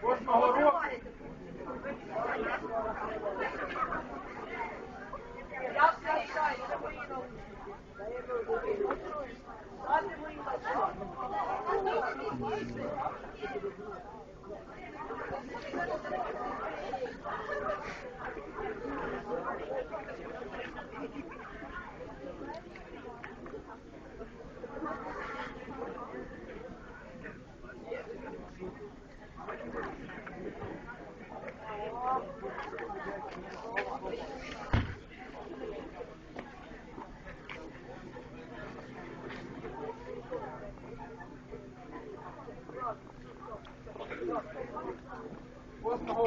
Кожного року. Я вважаю, що мої науки. Мати мої бачу. Кожного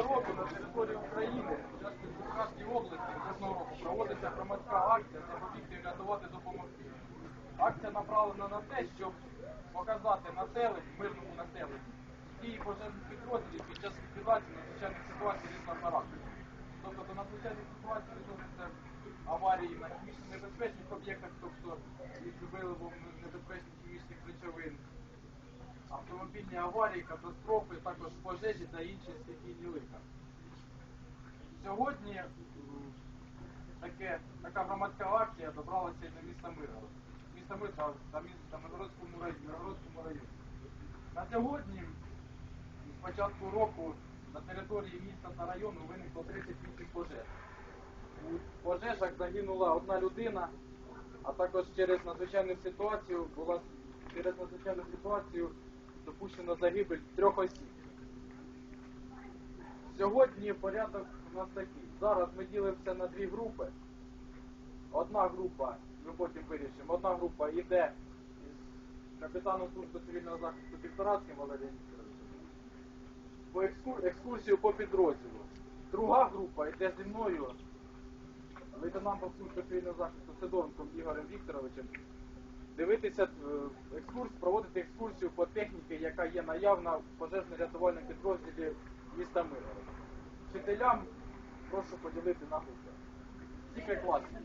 року на території України, в Черкаській області, кожного року проводиться громадська акція запобігти врятувати допомогти. Акція направлена на те, щоб показати населенню, мирному населенню дії пожежних підрозділів під час ліквідації надзвичайних ситуацій різного характеру. Тобто до надзвичайних ситуацій відносяться аварії на хімічно небезпечних об'єктах, тобто із виливом небезпечних хімічних речовин, автомобільні аварії, катастрофи, також пожежі та інші стихійні лиха. Сьогодні таке, така громадська акція добралася і до міста Миргород. Міста Миргород та міста Миргородському районі. На сьогодні, з початку року, на території міста та району виникло 38 пожеж. У пожежах загинула одна людина, а також через надзвичайну ситуацію була через надзвичайну ситуацію допущено загибель трьох осіб. Сьогодні порядок у нас такий. Зараз ми ділимося на дві групи. Одна група, ми потім вирішимо, одна група йде з капітаном служби цивільного захисту Півторацьким Валерієм по екскурсію по підрозділу. Друга група йде зі мною, лейтенантом служби цивільного захисту Сидоренком Ігорем Вікторовичем, дивитися е, екскурс, проводити екскурсію по техніці, яка є наявна в пожежно-рятувальному підрозділі міста Миргород. Вчителям прошу поділити на групи. Тільки класні.